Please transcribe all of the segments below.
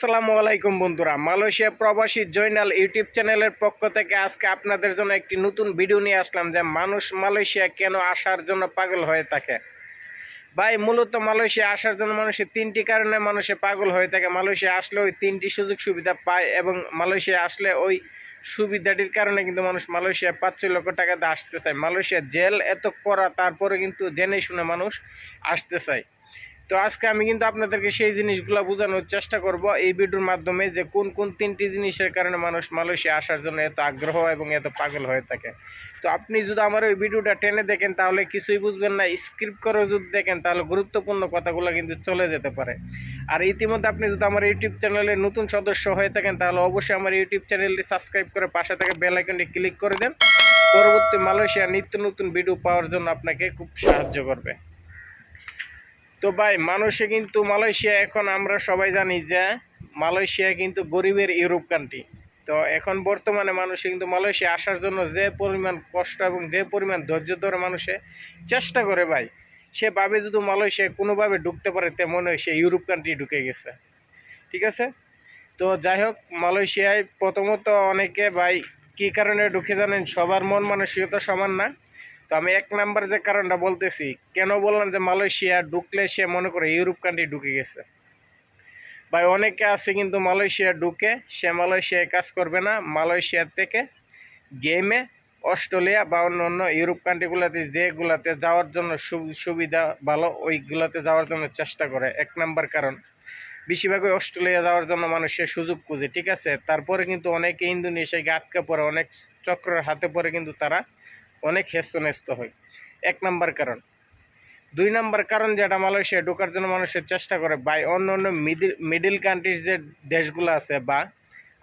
আসসালামু আলাইকুম বন্ধুরা। মালয়েশিয়া প্রবাসী জয়নাল ইউটিউব চ্যানেলের পক্ষ থেকে আজকে আপনাদের জন্য একটি নতুন ভিডিও নিয়ে আসলাম যে মানুষ মালয়েশিয়া কেন আসার জন্য পাগল হয়ে থাকে। ভাই, মূলত মালয়েশিয়া আসার জন্য মানুষের তিনটি কারণে মানুষে পাগল হয়ে থাকে। মালয়েশিয়া আসলে ওই তিনটি সুযোগ সুবিধা পায় এবং মালয়েশিয়া আসলে ওই সুবিধাটির কারণে কিন্তু মানুষ মালয়েশিয়া পাঁচ ছয় লক্ষ টাকাতে আসতে চায়। মালয়েশিয়া জেল এত করা, তারপরে কিন্তু জেনে শুনে মানুষ আসতে চায়। তো আজকে আমি কিন্তু আপনাদেরকে সেই জিনিসগুলো বোঝানোর চেষ্টা করব এই ভিডিওর মাধ্যমে যে কোন কোন তিনটি জিনিসের কারণে মানুষ মালয়েশিয়া আসার জন্য এত আগ্রহ এবং এত পাগল হয়ে থাকে। তো আপনি যদি আমার ওই ভিডিওটা টেনে দেখেন, তাহলে কিছুই বুঝবেন না স্ক্রিপ্ট করে যদি দেখেন, তাহলে গুরুত্বপূর্ণ কথাগুলো কিন্তু চলে যেতে পারে। আর ইতিমধ্যে আপনি যদি আমার ইউটিউব চ্যানেলে নতুন সদস্য হয়ে থাকেন, তাহলে অবশ্যই আমার ইউটিউব চ্যানেলটি সাবস্ক্রাইব করে পাশে থেকে বেল আইকনটি ক্লিক করে দেন। পরবর্তী মালয়েশিয়া নিত্য নতুন ভিডিও পাওয়ার জন্য আপনাকে খুব সাহায্য করবে। তো ভাই, মানুষে কিন্তু মালয়েশিয়া এখন আমরা সবাই জানি যে মালয়েশিয়া কিন্তু গরিবের ইউরোপ কান্ট্রি তো এখন বর্তমানে মানুষে কিন্তু মালয়েশিয়া আসার জন্য যে পরিমাণ কষ্ট এবং যে পরিমাণ ধৈর্য ধরে মানুষে চেষ্টা করে ভাই, সে ভাবে যদি মালয়েশিয়ায় কোনোভাবে ঢুকতে পারে তেমন সে ইউরোপ কান্ট্রি ঢুকে গেছে। ঠিক আছে? তো যাই হোক, মালয়েশিয়ায় প্রথমত অনেকে ভাই, কী কারণে ঢুকে জানেন? সবার মন মানসিকতা সমান না। তো আমি এক নাম্বার যে কারণটা বলতেছি, কেন বললাম যে মালয়েশিয়া ঢুকলে সে মনে করে ইউরোপ কান্ট্রি ঢুকে গেছে? ভাই, অনেকে আছে কিন্তু মালয়েশিয়া ঢুকে, সে মালয়েশিয়ায় কাজ করবে না মালয়েশিয়ার থেকে গেমে অস্ট্রেলিয়া বা অন্য অন্য ইউরোপ কান্ট্রিগুলোতে যেগুলাতে যাওয়ার জন্য সুবিধা ভালো, ওইগুলোতে যাওয়ার জন্য চেষ্টা করে, এক নাম্বার কারণ। বেশিরভাগই অস্ট্রেলিয়া যাওয়ার জন্য মানুষের সুযোগ খুঁজে, ঠিক আছে? তারপরে কিন্তু অনেকে ইন্দোনেশিয়াকে আটকা পড়ে, অনেক চক্রের হাতে পড়ে কিন্তু তারা অনেক হেস্ত নেস্ত হয়। এক নাম্বার কারণ। দুই নাম্বার কারণ যেটা মালয়েশিয়া ঢোকার জন্য মানুষের চেষ্টা করে বাই অন্য অন্য মিডিল মিডিল কান্ট্রির যে দেশগুলো আছে বা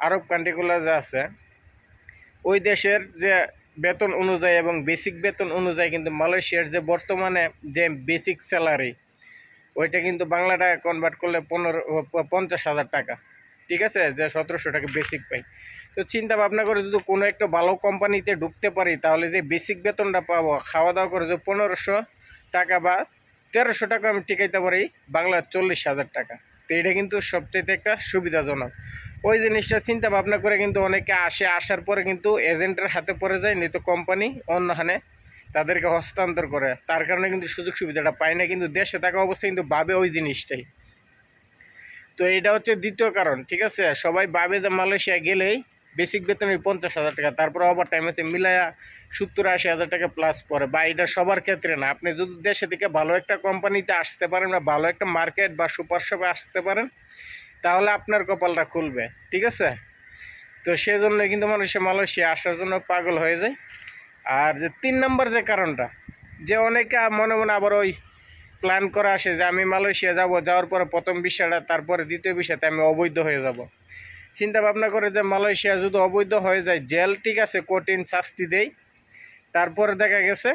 আরব কান্ট্রিগুলো যে আছে, ওই দেশের যে বেতন অনুযায়ী এবং বেসিক বেতন অনুযায়ী কিন্তু মালয়েশিয়ার যে বর্তমানে যে বেসিক স্যালারি ওইটা কিন্তু বাংলা টাকা কনভার্ট করলে পনেরো, পঞ্চাশ হাজার টাকা। ঠিক আছে? যে সতেরোশো টাকা বেসিক পাই। তো চিন্তা ভাবনা করে যদি কোনো একটা ভালো কোম্পানিতে ঢুকতে পারি, তাহলে যে বেসিক বেতনটা পাবো খাওয়া দাওয়া করে যে পনেরোশো টাকা বা তেরোশো টাকা আমি টিকাইতে পারি বাংলার চল্লিশ হাজার টাকা। তো এটা কিন্তু সবচেয়ে একটা সুবিধাজনক। ওই জিনিসটা চিন্তা ভাবনা করে কিন্তু অনেকে আসে, আসার পরে কিন্তু এজেন্টের হাতে পড়ে যায় নয়তো কোম্পানি অন্যখানে তাদেরকে হস্তান্তর করে। তার কারণে কিন্তু সুযোগ সুবিধাটা পায় না, কিন্তু দেশে থাকা অবস্থায় কিন্তু ভাবে ওই জিনিসটাই। তো এটা হচ্ছে দ্বিতীয় কারণ, ঠিক আছে? সবাই ভাবে যে মালয়েশিয়া গেলেই বেসিক বেতন ওই পঞ্চাশ হাজার টাকা, তারপর ওভার টাইম আছে মিলায়া সত্তর আশি হাজার টাকা প্লাস পরে। বা এটা সবার ক্ষেত্রে না, আপনি যদি দেশে থেকে ভালো একটা কোম্পানিতে আসতে পারেন বা ভালো একটা মার্কেট বা সুপার শপে আসতে পারেন, তাহলে আপনার কপালটা খুলবে, ঠিক আছে? তো সেজন্য কিন্তু মানুষে মালয়েশিয়া আসার জন্য পাগল হয়ে যায়। আর যে তিন নম্বর যে কারণটা, যে অনেকে মনে মনে আবার ওই প্ল্যান করা আসে যে আমি মালয়েশিয়া যাব, যাওয়ার পরে প্রথম বিষয়টা, তারপরে দ্বিতীয় বিষয়তে আমি অবৈধ হয়ে যাব। চিন্তা ভাবনা করে যে মালয়েশিয়া যদি অবৈধ হয়ে যায়, জেল ঠিক আছে, কঠিন শাস্তি দেয় তারপরে দেখা গেছে,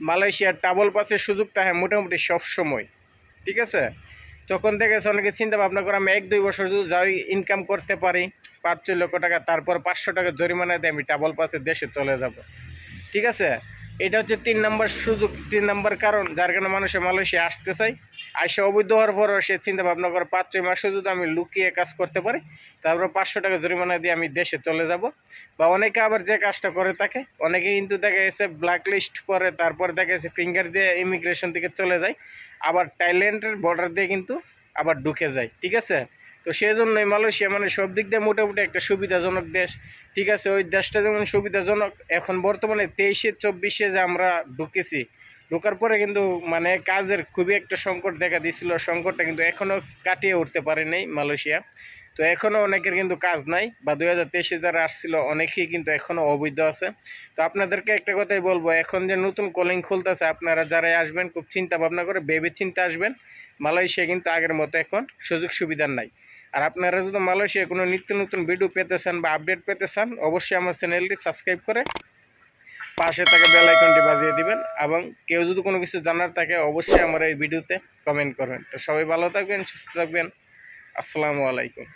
মালয়েশিয়ার টাবল পাসের সুযোগ থাকে মোটামুটি সব সময়। ঠিক আছে? তখন থেকে অনেকে চিন্তা ভাবনা করে, আমি এক দুই বছর যদি যাই ইনকাম করতে পারি, পাঁচ লক্ষ টাকা, তারপর পাঁচশো টাকা জরিমানা দিয়ে আমি টাবল পাসে দেশে চলে যাব। ঠিক আছে? এটা হচ্ছে তিন নম্বর সুযোগ, তিন নম্বর কারণ, যার কারণে মানুষে মালয়েশিয়া আসতে চায়। আইসে অবৈধ হওয়ার পরও সে চিন্তা ভাবনা করে, পাঁচ, ছয় মাসে যদি আমি লুকিয়ে কাজ করতে পারি। তারপর পাঁচশো টাকা জরিমানা দিয়ে আমি দেশে চলে যাব। বা অনেকে আবার যে কাজটা করে থাকে, অনেকে কিন্তু দেখা গেছে ব্ল্যাক লিস্ট করে, তারপর দেখা গেছে ফিঙ্গার দিয়ে ইমিগ্রেশন থেকে চলে যায়। আবার থাইল্যান্ডের বর্ডার দিয়ে কিন্তু আবার ঢুকে যায়, ঠিক আছে? তো সেই জন্যই মালয়েশিয়া মানে সব দিক দিয়ে মোটামুটি একটা সুবিধাজনক দেশ। ঠিক আছে, ওই দেশটা যেমন সুবিধাজনক, এখন বর্তমানে তেইশে, চব্বিশে যে আমরা ঢুকেছি, ঢোকার পরে কিন্তু মানে কাজের খুবই একটা সংকট দেখা দিয়েছিল। সংকটটা কিন্তু এখনও কাটিয়ে উঠতে পারেনি মালয়েশিয়া। তো এখনও অনেকের কিন্তু কাজ নাই। বা দুই হাজার তেইশে যারা আসছিল, অনেকেই কিন্তু এখনও অবৈধ আছে। তো আপনাদেরকে একটা কথাই বলব, এখন যে নতুন কলিং খুলতেছে, আপনারা যারাই আসবেন, খুব চিন্তা ভাবনা করে ভেবে চিন্তা আসবেন। মালয়েশিয়া কিন্তু আগের মতো এখন সুযোগ সুবিধার নাই। আর আপনারা যদি মালয়েশিয়ায় কোনো নিত্য নতুন ভিডিও পেতে চান বা আপডেট পেতে চান, অবশ্যই আমার চ্যানেলটি সাবস্ক্রাইব করে পাশে তাকে বেল আইকনটি বাজিয়ে দিবেন এবং কেউ যদি কোনো কিছু জানার থাকে, অবশ্যই আমার এই ভিডিওতে কমেন্ট করবেন। তো সবাই ভালো থাকবেন, সুস্থ থাকবেন। আসসালামু আলাইকুম।